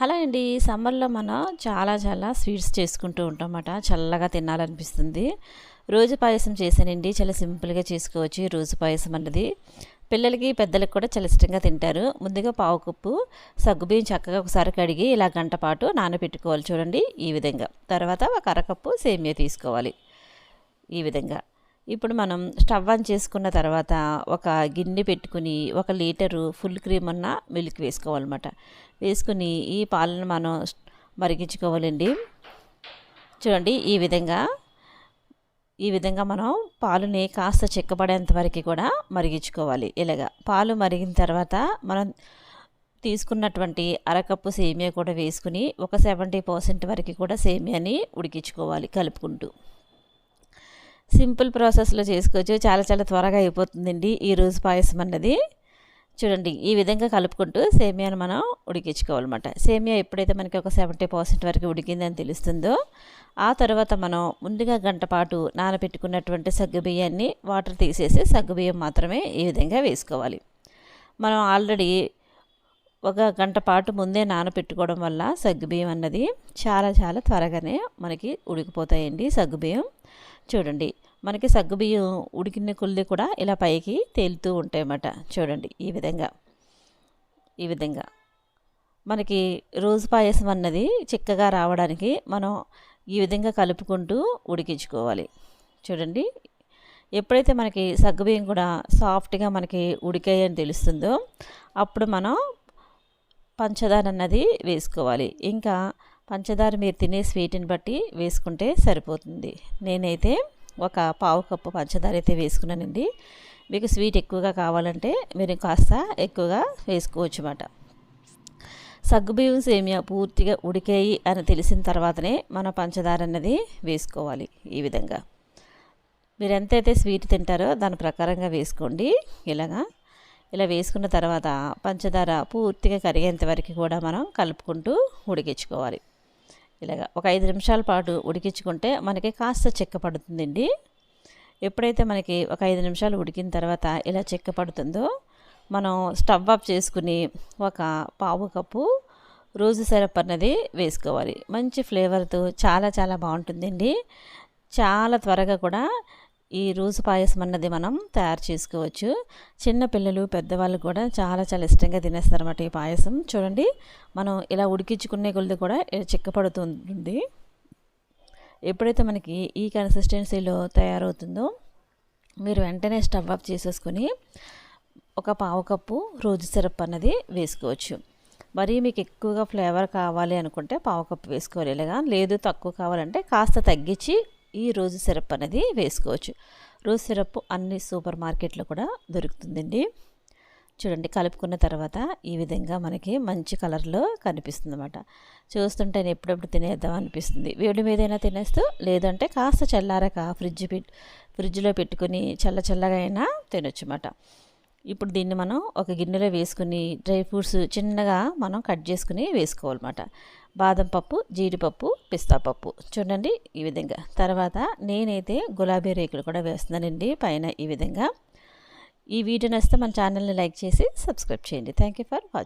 Hello అండి సమ్మర్లో మనం చాలా చాలా స్వీట్స్ చేసుకుంటూ ఉంటాం చల్లగా తినాలనిపిస్తుంది. రోజు పాయసం చేశానండి చాలా సింపుల్గా చేసుకోవచ్చు. రోజు పాయసం అన్నది. పిల్లలకి పెద్దలకి కూడా చాలా ఇష్టంగా తింటారు. ముందుగా పావు కప్పు సగ్గుబియ్యం చక్కగా ఒకసారి కడిగి ఇలా గంట పాటు నానబెట్టుకోవాలి చూడండి ఈ విధంగా. తర్వాత ఒక అరకప్పు సేమియా తీసుకోవాలి ఈ విధంగా. ఇప్పుడు మనం స్టవ్ ఆన్ చేసుకున్న తర్వాత ఒక గిన్నె పెట్టుకుని ఒక లీటరు ఫుల్ క్రీమ్ అన్న మిల్క్ వేసుకోవాలన్నమాట. వేసుకుని ఈ పాలను మనం మరిగించుకోవాలండి. చూడండి ఈ విధంగా ఈ విధంగా మనం పాలుని కాస్త చిక్కబడేంత వరకు కూడా మరిగించుకోవాలి. ఇలాగా పాలు మరిగిన తర్వాత మనం తీసుకున్నటువంటి అరకప్పు సేమియా కూడా వేసుకుని ఒక సెవెంటీ పర్సెంట్ వరకు కూడా సేమియాని ఉడికించుకోవాలి కలుపుకుంటూ. సింపుల్ ప్రాసెస్లో చేసుకోవచ్చు. చాలా చాలా త్వరగా అయిపోతుందండి ఈరోజు పాయసం అన్నది. చూడండి ఈ విధంగా కలుపుకుంటూ సేమియాను మనం ఉడికించుకోవాలన్నమాట. సేమియా ఎప్పుడైతే మనకి ఒక సెవెంటీ పర్సెంట్ వరకు ఉడికిందని తెలుస్తుందో ఆ తర్వాత మనం ముందుగా గంట పాటు నానబెట్టుకున్నటువంటి సగ్గుబియ్యాన్ని వాటర్ తీసేసి సగ్గుబియ్యం మాత్రమే ఈ విధంగా వేసుకోవాలి. మనం ఆల్రెడీ ఒక గంట పాటు ముందే నానబెట్టుకోవడం వల్ల సగ్గుబియ్యం అన్నది చాలా చాలా త్వరగానే మనకి ఉడికిపోతాయండి సగ్గుబియ్యం. చూడండి మనకి సగ్గుబియ్యం ఉడికిన కొద్ది కూడా ఇలా పైకి తేలుతూ ఉంటాయన్నమాట. చూడండి ఈ విధంగా ఈ విధంగా. మనకి రోజు పాయసం అన్నది చిక్కగా రావడానికి మనం ఈ విధంగా కలుపుకుంటూ ఉడికించుకోవాలి. చూడండి ఎప్పుడైతే మనకి సగ్గుబియ్యం కూడా సాఫ్ట్గా మనకి ఉడికాయని తెలుస్తుందో అప్పుడు మనం పంచదార అన్నది వేసుకోవాలి. ఇంకా పంచదార మీరు తినే స్వీట్ని బట్టి వేసుకుంటే సరిపోతుంది. నేనైతే ఒక పావు కప్పు పంచదార అయితే వేసుకున్నానండి. మీకు స్వీట్ ఎక్కువగా కావాలంటే మీరు కాస్త ఎక్కువగా వేసుకోవచ్చు అన్నమాట సగ్గుబియ్యం సేమియా పూర్తిగా ఉడికాయి అని తెలిసిన తర్వాతనే మన పంచదార అన్నది వేసుకోవాలి ఈ విధంగా. మీరు ఎంతైతే స్వీట్ తింటారో దాని ప్రకారంగా వేసుకోండి. ఇలాగా ఇలా వేసుకున్న తర్వాత పంచదార పూర్తిగా కరిగేంత వరకు కూడా మనం కలుపుకుంటూ ఉడికించుకోవాలి. ఇలాగ ఒక ఐదు నిమిషాల పాటు ఉడికించుకుంటే మనకి కాస్త చెక్క పడుతుందండి. ఎప్పుడైతే మనకి ఒక ఐదు నిమిషాలు ఉడికిన తర్వాత ఇలా చెక్క పడుతుందో మనం స్టవ్ ఆఫ్ చేసుకుని ఒక పావు కప్పు రోజు సిరప్ అన్నది వేసుకోవాలి. మంచి ఫ్లేవర్తో చాలా చాలా బాగుంటుందండి. చాలా త్వరగా కూడా ఈ రోజు పాయసం అన్నది మనం తయారు చేసుకోవచ్చు. చిన్న పిల్లలు పెద్దవాళ్ళు కూడా చాలా చాలా ఇష్టంగా తినేస్తారు అన్నమాట ఈ పాయసం. చూడండి మనం ఇలా ఉడికించుకునే కొలది కూడా చిక్కపడుతుంది. ఎప్పుడైతే మనకి ఈ కన్సిస్టెన్సీలో తయారవుతుందో మీరు వెంటనే స్టవ్ ఆఫ్ చేసేసుకొని ఒక పావు కప్పు రోజు సిరప్ అన్నది వేసుకోవచ్చు. మరి మీకు ఎక్కువగా ఫ్లేవర్ కావాలి అనుకుంటే పావు కప్పు వేసుకోవాలి. ఇలాగా లేదు తక్కువ కావాలంటే కాస్త తగ్గించి ఈ రోజు సిరప్ అనేది వేసుకోవచ్చు. రోజు సిరప్ అన్ని సూపర్ మార్కెట్లో కూడా దొరుకుతుందండి. చూడండి కలుపుకున్న తర్వాత ఈ విధంగా మనకి మంచి కలర్లో కనిపిస్తుంది అనమాట చూస్తుంటే ఎప్పుడెప్పుడు తినేద్దాం అనిపిస్తుంది. వేడి మీదైనా తినేస్తూ లేదంటే కాస్త చల్లారాక ఫ్రిడ్జ్ పెట్టి ఫ్రిడ్జ్లో పెట్టుకుని చల్ల చల్లగా అయినా తినొచ్చు అన్నమాట. ఇప్పుడు దీన్ని మనం ఒక గిన్నెలో వేసుకుని డ్రై ఫ్రూట్స్ చిన్నగా మనం కట్ చేసుకుని వేసుకోవాలన్నమాట. బాదం పప్పు జీడిపప్పు పిస్తా పప్పు. చూడండి ఈ విధంగా. తర్వాత నేనైతే గులాబీ రేకులు కూడా వేస్తున్నానండి పైన ఈ విధంగా. ఈ వీడియో నచ్చితే మన ఛానల్ని లైక్ చేసి సబ్స్క్రైబ్ చేయండి. Thank you for watching